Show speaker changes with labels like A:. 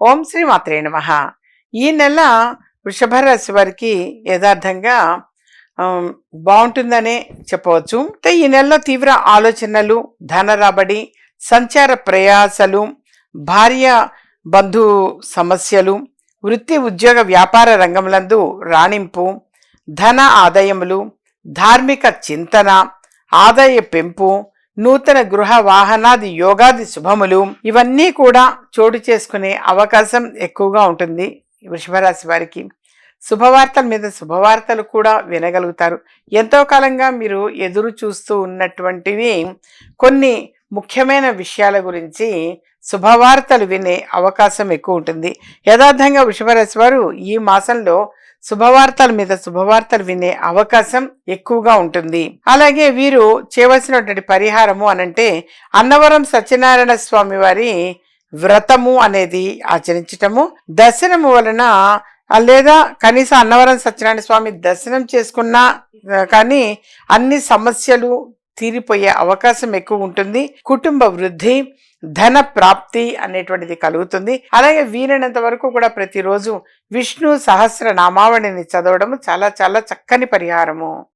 A: ఓం శ్రీ మాత్రే నమ. ఈ నెల వృషభ రాశి వారికి యథార్థంగా బాగుంటుందనే చెప్పవచ్చు. అంటే ఈ నెలలో తీవ్ర ఆలోచనలు ధన రాబడి సంచార ప్రయాసలు భార్య బంధు సమస్యలు వృత్తి ఉద్యోగ వ్యాపార రంగములందు రాణింపు ధన ఆదాయములు ధార్మిక చింతన ఆదాయ పెంపు నూతన గృహ వాహనాది యోగాది శుభములు ఇవన్నీ కూడా చోటు చేసుకునే అవకాశం ఎక్కువగా ఉంటుంది వృషభరాశి వారికి. శుభవార్తల మీద శుభవార్తలు కూడా వినగలుగుతారు. ఎంతో కాలంగా మీరు ఎదురు చూస్తూ ఉన్నటువంటివి కొన్ని ముఖ్యమైన విషయాల గురించి శుభవార్తలు వినే అవకాశం ఎక్కువ ఉంటుంది. యథార్థంగా వృషభరాశి వారు ఈ మాసంలో శుభవార్తల మీద శుభవార్తలు వినే అవకాశం ఎక్కువగా ఉంటుంది. అలాగే వీరు చేయవలసినటువంటి పరిహారము అనంటే అన్నవరం సత్యనారాయణ స్వామి వారి వ్రతము అనేది ఆచరించటము. దర్శనము వలన లేదా కనీసం అన్నవరం సత్యనారాయణ స్వామి దర్శనం చేసుకున్నా కానీ అన్ని సమస్యలు తీరిపోయే అవకాశం ఎక్కువ ఉంటుంది. కుటుంబ వృద్ధి ధన ప్రాప్తి అనేటువంటిది కలుగుతుంది. అలాగే వీలైనంత వరకు కూడా ప్రతిరోజు విష్ణు సహస్ర నామావళిని చదవడం చాలా చాలా చక్కని పరిహారము.